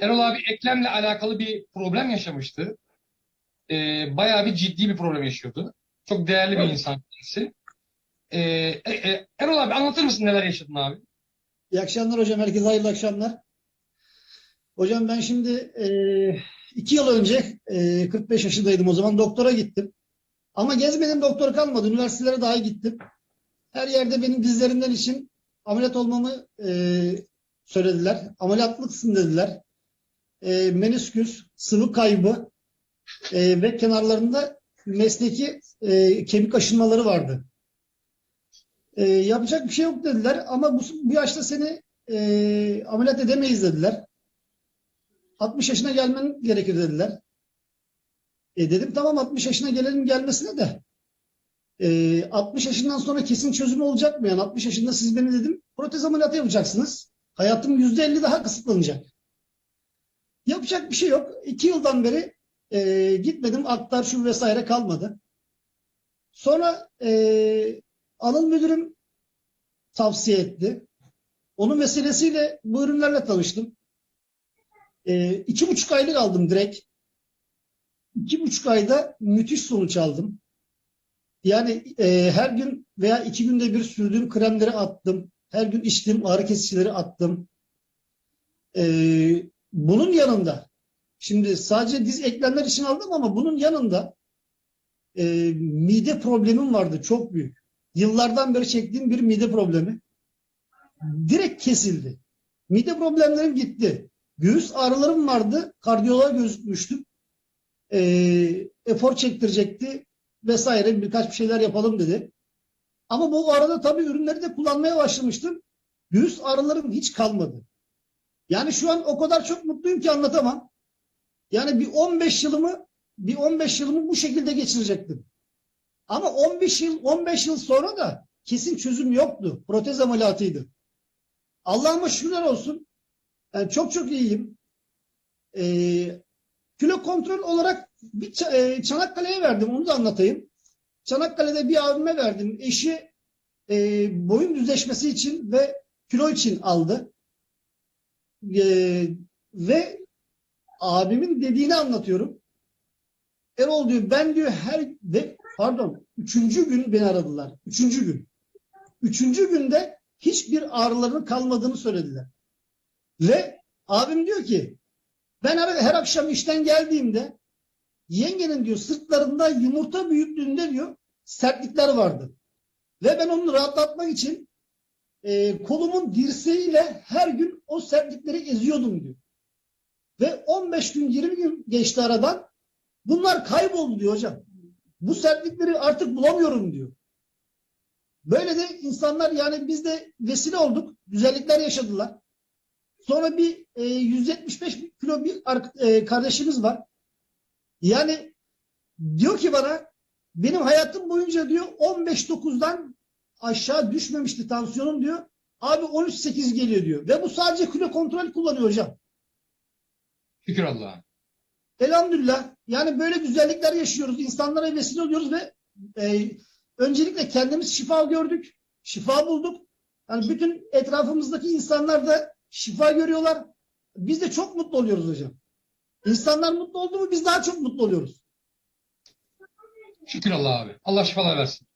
Erol abi eklemle alakalı bir problem yaşamıştı. Ee, bayağı bir ciddi bir problem yaşıyordu. Çok değerli bir insan kendisi. Ee, e- e, Erol abi anlatır mısın neler yaşadın abi? İyi akşamlar hocam. Herkese hayırlı akşamlar. Hocam ben şimdi e, iki yıl önce e, 45 yaşındaydım o zaman. Doktora gittim. Ama gezmedim doktor kalmadı. Üniversitelere dahi gittim. Her yerde benim dizlerimden için ameliyat olmamı e, söylediler. Ameliyatlıksın dediler. E, menisküs, sıvı kaybı e, ve kenarlarında mesleki e, kemik aşınmaları vardı. E, yapacak bir şey yok dediler ama bu, bu yaşta seni e, ameliyat edemeyiz dediler. 60 yaşına gelmen gerekir dediler. E dedim tamam 60 yaşına gelelim gelmesine de e, 60 yaşından sonra kesin çözüm olacak mı? Yani 60 yaşında siz beni dedim protez ameliyatı yapacaksınız. Hayatım %50 daha kısıtlanacak. Yapacak bir şey yok. 2 yıldan beri e, gitmedim aktar şu vesaire kalmadı. Sonra e, Anıl müdürüm tavsiye etti. Onun vesilesiyle bu ürünlerle tanıştım. E, iki buçuk aylık aldım direkt. İki buçuk ayda müthiş sonuç aldım. Yani e, her gün veya iki günde bir sürdüğüm kremleri attım. Her gün içtiğim ağrı kesicileri attım. E, bunun yanında şimdi sadece diz eklemler için aldım ama bunun yanında e, mide problemim vardı çok büyük. Yıllardan beri çektiğim bir mide problemi. Direkt kesildi. Mide problemlerim gitti. Göğüs ağrılarım vardı. Kardiyoloğa gözükmüştüm. E, efor çektirecekti vesaire birkaç bir şeyler yapalım dedi. Ama bu arada tabii ürünleri de kullanmaya başlamıştım. Göğüs ağrılarım hiç kalmadı. Yani şu an o kadar çok mutluyum ki anlatamam. Yani bir 15 yılımı bir 15 yılımı bu şekilde geçirecektim. Ama 15 yıl 15 yıl sonra da kesin çözüm yoktu. Protez ameliyatıydı. Allah'ıma şükürler olsun. Yani çok çok iyiyim. Ee, kilo kontrol olarak bir e, Çanakkale'ye verdim. Onu da anlatayım. Çanakkale'de bir abime verdim. Eşi e, boyun düzleşmesi için ve kilo için aldı. Ee, ve abimin dediğini anlatıyorum. Erol diyor ben diyor her ve pardon üçüncü gün beni aradılar. Üçüncü gün. Üçüncü günde hiçbir ağrılarının kalmadığını söylediler. Ve abim diyor ki ben her akşam işten geldiğimde yengenin diyor sırtlarında yumurta büyüklüğünde diyor sertlikler vardı. Ve ben onu rahatlatmak için e, kolumun dirseğiyle her gün o sertlikleri eziyordum diyor. Ve 15 gün 20 gün geçti aradan bunlar kayboldu diyor hocam. Bu sertlikleri artık bulamıyorum diyor. Böyle de insanlar yani biz de vesile olduk. Güzellikler yaşadılar. Sonra bir e, 175 kilo bir e, kardeşimiz var. Yani diyor ki bana benim hayatım boyunca diyor 15-9'dan aşağı düşmemişti tansiyonum diyor. Abi 13-8 geliyor diyor. Ve bu sadece kilo kontrol kullanıyor hocam. Şükür Allah'a. Elhamdülillah. Yani böyle güzellikler yaşıyoruz. İnsanlara vesile oluyoruz ve e, öncelikle kendimiz şifa gördük. Şifa bulduk. Yani bütün etrafımızdaki insanlar da şifa görüyorlar. Biz de çok mutlu oluyoruz hocam. İnsanlar mutlu oldu mu biz daha çok mutlu oluyoruz. Şükür Allah'a abi. Allah şifalar versin.